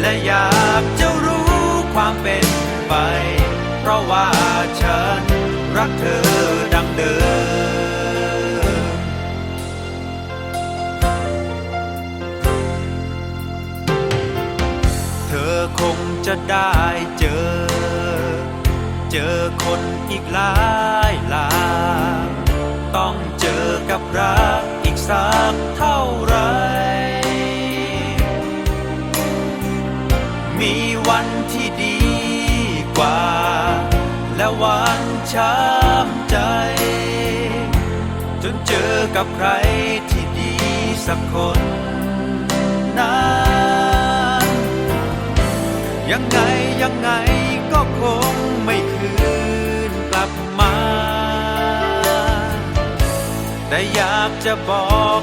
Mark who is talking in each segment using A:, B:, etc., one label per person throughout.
A: และอยากจะรู้ความเป็นไป เพราะว่าฉันรักเธอดังเดิมเธอคงจะได้เจอ เจอคนอีกหลายหลายต้องเจอกับรักอีกสักเท่าไหร และวันช้ำใจ จนเจอกับใครที่ดีสักคนนั้นยังไงยังไงก็คงไม่คืนกลับมา แต่อยากจะบอก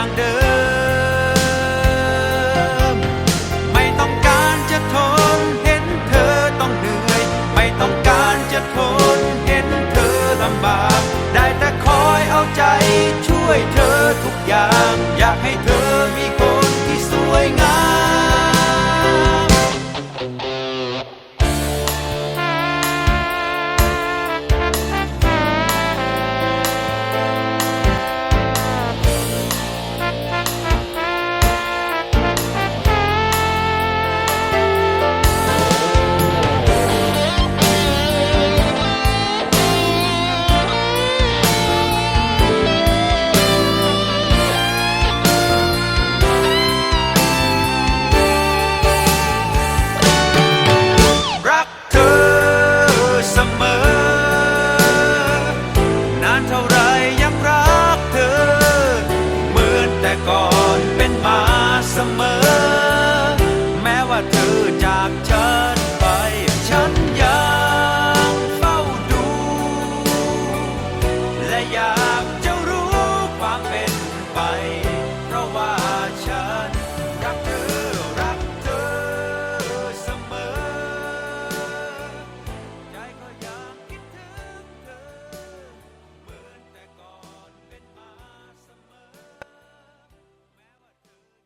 A: างเดิม